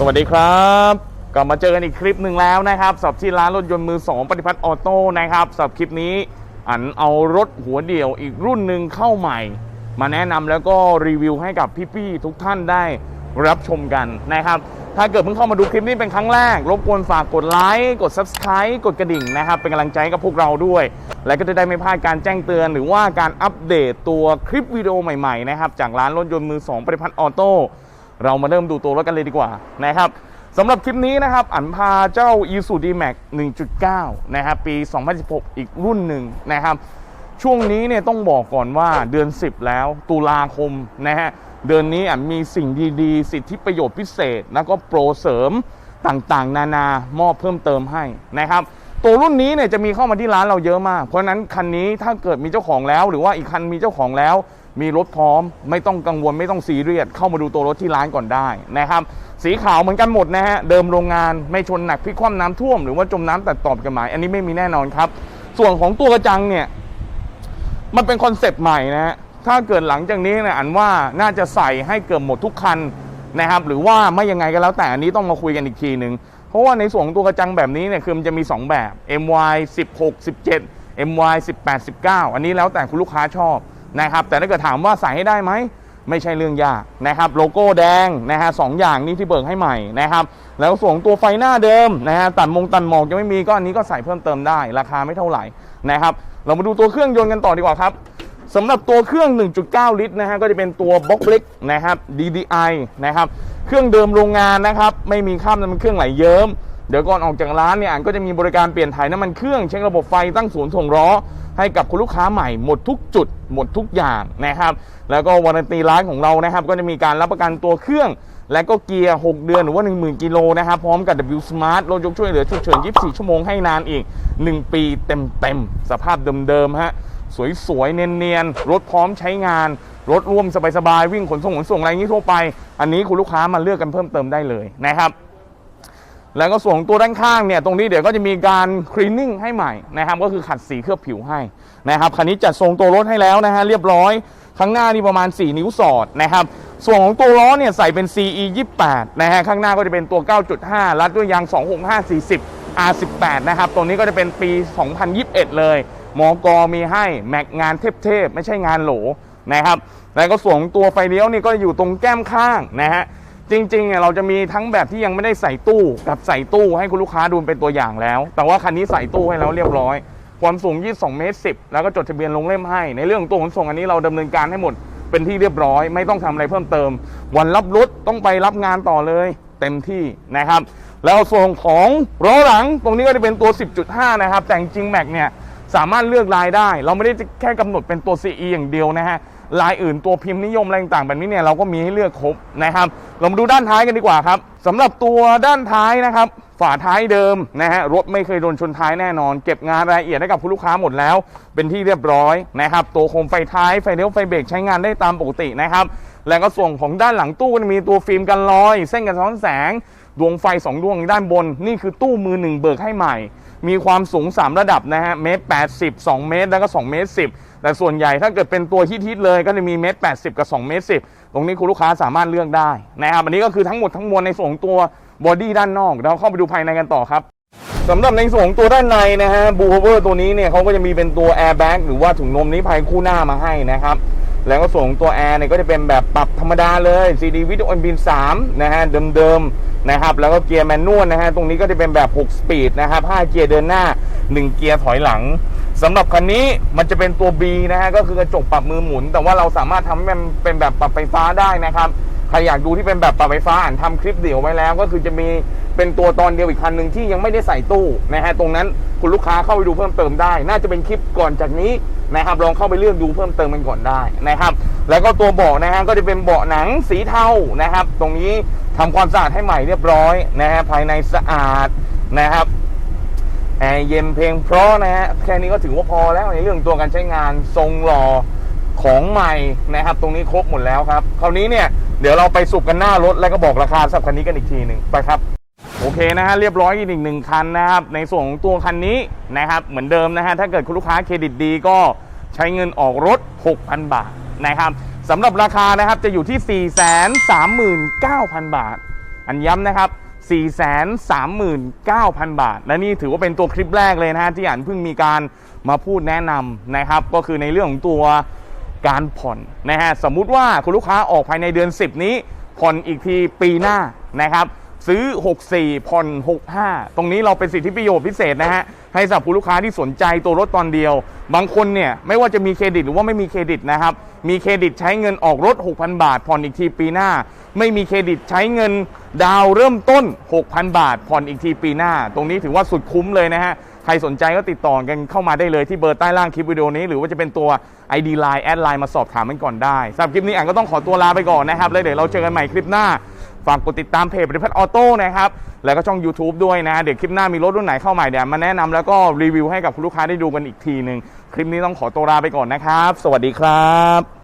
สวัสดีครับกลับมาเจอกันอีกคลิปหนึ่งแล้วนะครับสับที่ร้านรถยนต์มือ2ปฏิพัฒน์ออโต้นะครับสับคลิปนี้อันเอารถหัวเดี่ยวอีกรุ่นหนึ่งเข้าใหม่ มาแนะนำแล้วก็รีวิวให้กับพี่ๆทุกท่านได้รับชมกันนะครับ ถ้าเกิดเพิ่งเข้ามาดูคลิปนี้เป็นครั้งแรก รบกวนฝากกดไลค์กด Subscribe กดกระดิ่งนะครับ เป็นกำลังใจให้กับพวกเราด้วย และก็จะได้ไม่พลาดการแจ้งเตือน หรือว่าการอัปเดตตัวคลิปวิดีโอใหม่ๆนะครับจากร้านรถยนต์มือ2ปฏิพัฒน์ออโต้ เรามาเริ่มดูตัวรถกันเลยดีกว่านะครับสำหรับคลิปนี้นะครับ อันพาเจ้า i s u d m a x 1.9 นะครับ ปี 2016 อีกรุ่นหนึ่งนะครับ ช่วงนี้เนี่ยต้องบอกก่อนว่าเดือน 10 แล้ว ตุลาคมนะฮะ เดือนนี้อันมีสิ่งดีๆ สิทธิประโยชน์พิเศษ แล้วก็โปรเสริมต่างๆ นานามอบเพิ่มเติมให้นะครับ ตัวรุ่นนี้เนี่ยจะมีเข้ามาที่ร้านเราเยอะมาก เพราะฉะนั้นคันนี้ถ้าเกิดมีเจ้าของแล้ว หรือว่าอีกคันมีเจ้าของแล้ว มีรถพร้อม ไม่ต้องกังวลไม่ต้องซีเรียสเข้ามาดูตัวรถที่ร้านก่อนได้นะครับ สีขาวเหมือนกันหมดนะฮะเดิมโรงงานไม่ชนหนักพิกคว่ำน้ำท่วมหรือว่าจมน้ำตัดต่อผิดกฎหมายอันนี้ไม่มีแน่นอนครับ ส่วนของตัวกระจังเนี่ยมันเป็นคอนเซปต์ใหม่นะฮะถ้าเกิดหลังจากนี้เนี่ยอันว่าน่าจะใส่ให้เกือบหมดทุกคันนะครับหรือว่าไม่ยังไงก็แล้วแต่อันนี้ต้องมาคุยกันอีกทีหนึ่งเพราะว่าในส่วนของตัวกระจังแบบนี้เนี่ยคือมันจะมี 2 แบบ MY 16 17 MY 18 19 อันนี้แล้วแต่คุณลูกค้าชอบ นะครับแต่ถ้าเกิดถามว่าใส่ให้ได้ไหมไม่ใช่เรื่องยากนะครับโลโก้แดงนะฮะสองอย่างนี้ที่เบิกให้ใหม่นะครับแล้วส่วนของตัวไฟหน้าเดิมนะฮะตัดมงตัดหมอกยังไม่มีก็อันนี้ก็ใส่เพิ่มเติมได้ ราคาไม่เท่าไหร่นะครับเรามาดูตัวเครื่องยนต์กันต่อดีกว่าครับสำหรับตัวเครื่อง 1.9 ลิตรนะฮะก็จะเป็นตัวบล็อกเล็กนะครับ DDI นะครับเครื่องเดิมโรงงานนะครับไม่มีข้ามน้ำมันเครื่องไหลเยิ้มเดี๋ยวก่อนออกจากร้านเนี่ยอันก็จะมีบริการเปลี่ยนถ่ายน้ำมันเครื่องเช็คระบบไฟตั้งศูนย์ส่งล้อ ให้กับคุณลูกค้าใหม่หมดทุกจุดหมดทุกอย่างนะครับ แล้วก็วารันตีร้านของเรานะครับ ก็จะมีการรับประกันตัวเครื่อง และก็เกียร์ 6 เดือนหรือว่า 10,000 กิโลนะครับ พร้อมกับ W Smart รถยกช่วยเหลือฉุกเฉิน 24 ชั่วโมงให้นานอีก 1 ปีเต็มๆ สภาพเดิมๆฮะสวยๆ เนียนๆ รถพร้อมใช้งาน รถร่วมสบายๆ วิ่งขนส่งขนส่งอะไรอย่างนี้ทั่วไป อันนี้คุณลูกค้ามาเลือกกันเพิ่มเติมได้เลยนะครับ แล้วก็ส่วนของตัวด้านข้างเนี่ยตรงนี้เดี๋ยวก็จะมีการคลีนนิ่งให้ใหม่นะครับก็คือขัดสีเคลือบผิวให้นะครับคันนี้จัดทรงตัวรถให้แล้วนะฮะเรียบร้อยข้างหน้านี่ประมาณ 4 นิ้วสอดนะครับส่วนของตัวล้อเนี่ยใส่เป็น CE 28นะฮะข้างหน้าก็จะเป็นตัว 9.5 รัดด้วยยาง 265 40 R18 นะครับตัวนี้ก็จะเป็นปี 2021 เลยมอกอมีให้แม็กงานเทพๆไม่ใช่งานโหลนะครับแล้วก็ส่วนของตัวไฟเลี้ยวนี่ก็อยู่ตรงแก้มข้างนะฮะ จริงๆเนี่ยเราจะมีทั้งแบบที่ยังไม่ได้ใส่ตู้กับใส่ตู้ให้คุณลูกค้าดูเป็นตัวอย่างแล้ว แต่ว่าคันนี้ใส่ตู้ให้แล้วเรียบร้อย ความสูง 22 เมตร 10 แล้วก็จดทะเบียนลงเล่มให้ ในเรื่องตัวขนส่งอันนี้เราดำเนินการให้หมดเป็นที่เรียบร้อย ไม่ต้องทำอะไรเพิ่มเติม วันรับรถต้องไปรับงานต่อเลย เต็มที่นะครับ แล้วส่วนของล้อหลังตรงนี้ก็จะเป็นตัว 10.5 นะครับ แต่จริงแม็กเนี่ยสามารถเลือกลายได้ เราไม่ได้แค่กำหนดเป็นตัว CE อย่างเดียวนะฮะ ลายอื่นตัวพิมพ์นิยมอะไรต่างแบบนี้เนี่ยเราก็มีให้เลือกครบนะครับ เรามาดูด้านท้ายกันดีกว่าครับสำหรับตัวด้านท้ายนะครับ ฝาท้ายเดิมนะฮะรถไม่เคยโดนชนท้ายแน่นอน เก็บงานรายละเอียดให้กับคุณลูกค้าหมดแล้ว เป็นที่เรียบร้อยนะครับ ตัวโคมไฟท้ายไฟเลี้ยวไฟเบรกใช้งานได้ตามปกตินะครับ แล้วก็ส่วนของด้านหลังตู้ก็จะมีตัวฟิล์มกันรอย เส้นกันซ้อนแสง ดวงไฟ 2 ดวงด้านบน นี่คือตู้มือหนึ่งเบิกให้ใหม่ มีความสูง 3 ระดับนะฮะเมตร80 2เมตรแล้วก็2เมตร10แต่ส่วนใหญ่ถ้าเกิดเป็นตัวฮิตๆเลยก็จะมีเมตร80กับ2เมตร10ตรงนี้คุณลูกค้าสามารถเลือกได้นะครับอันนี้ก็คือทั้งหมดทั้งมวลในส่วนของตัวบอดี้ด้านนอกเราเข้าไปดูภายในกันต่อครับสำหรับในส่วนของตัวด้านในนะฮะบูเวอร์ตัวนี้เนี่ยเขาก็จะมีเป็นตัวแอร์แบ็กหรือว่าถุงลมนิพพายคู่หน้ามาให้นะครับ แล้วก็ส่วนของตัวแอร์เนี่ยก็จะเป็นแบบปรับธรรมดาเลย CD วิดีโอบิน3นะฮะเดิมๆนะครับแล้วก็เกียร์แมนนวลนะฮะตรงนี้ก็จะเป็นแบบ 6 สปีดนะครับ5เกียร์เดินหน้า 1 เกียร์ถอยหลังสำหรับคันนี้มันจะเป็นตัว B นะฮะก็คือกระจกปรับมือหมุน แต่ว่าเราสามารถทำให้มันเป็นแบบปรับไฟฟ้าได้นะครับใครอยากดูที่เป็นแบบปรับไฟฟ้าอ่านทำคลิปเดี่ยวไว้แล้ว ก็คือจะมีเป็นตัวตอนเดียวอีกคันหนึ่งที่ยังไม่ได้ใส่ตู้นะฮะตรงนั้นคุณลูกค้าเข้าไปดูเพิ่มเติมได้ น่าจะเป็นคลิปก่อนจากนี้ นะครับลองเข้าไปเลือกดูเพิ่มเติมมันก่อนได้นะครับ แล้วก็ตัวเบาะนะฮะก็จะเป็นเบาะหนังสีเทานะครับ ตรงนี้ทำความสะอาดให้ใหม่เรียบร้อยนะฮะภายในสะอาดนะครับแอร์เย็นเพลงเพราะนะฮะแค่นี้ก็ถือว่าพอแล้วในเรื่องตัวการใช้งานทรงหล่อของใหม่นะครับ ตรงนี้ครบหมดแล้วครับ คราวนี้เนี่ยเดี๋ยวเราไปสุกกันหน้ารถแล้วก็บอกราคาสับคันนี้กันอีกทีหนึ่งไปครับ โอเคนะฮะเรียบร้อยอีกหนึ่งคันนะครับในส่วนของตัวคันนี้นะครับเหมือนเดิมนะฮะถ้าเกิดคุณลูกค้าเครดิตดีก็ใช้เงินออกรถ 6,000 บาทนะครับสำหรับราคานะครับจะอยู่ที่ 439,000 บาท อันย้ำนะครับ 439,000 บาท และนี่ถือว่าเป็นตัวคลิปแรกเลยนะฮะที่อันเพิ่งมีการมาพูดแนะนำนะครับ ก็คือในเรื่องของตัวการผ่อนนะฮะสมมุติว่าคุณลูกค้าออกภายในเดือน 10 นี้ผ่อนอีกทีปีหน้านะครับ ซื้อ 64ผ่อน65 ตรงนี้เราเป็นสิทธิประโยชน์พิเศษนะฮะ ให้สำหรับผู้ลูกค้าที่สนใจตัวรถตอนเดียว บางคนเนี่ย ไม่ว่าจะมีเครดิตหรือว่าไม่มีเครดิตนะครับ มีเครดิตใช้เงินออกรถ 6,000 บาท ผ่อนอีกทีปีหน้า ไม่มีเครดิตใช้เงินดาวเริ่มต้น 6,000 บาท ผ่อนอีกทีปีหน้า ตรงนี้ถือว่าสุดคุ้มเลยนะฮะใครสนใจก็ติดต่อกันเข้ามาได้เลยที่เบอร์ใต้ล่างคลิปวิดีโอนี้ หรือว่าจะเป็นตัว ID Line แอดไลน์มาสอบถามกันก่อนได้สำหรับคลิปนี้อ่านก็ต้องขอตัวลาไปก่อนนะครับ แล้วเดี๋ยวเราเจอกันใหม่คลิปหน้า ฝากกดติดตามเพจบริพัตรออโต้นะครับ แล้วก็ช่อง YouTube ด้วยนะ เดี๋ยวคลิปหน้ามีรถรุ่นไหนเข้าใหม่เดี๋ยวมาแนะนำแล้วก็รีวิวให้กับคุณลูกค้าได้ดูกันอีกทีหนึ่งคลิปนี้ต้องขอตัวลาไปก่อนนะครับ สวัสดีครับ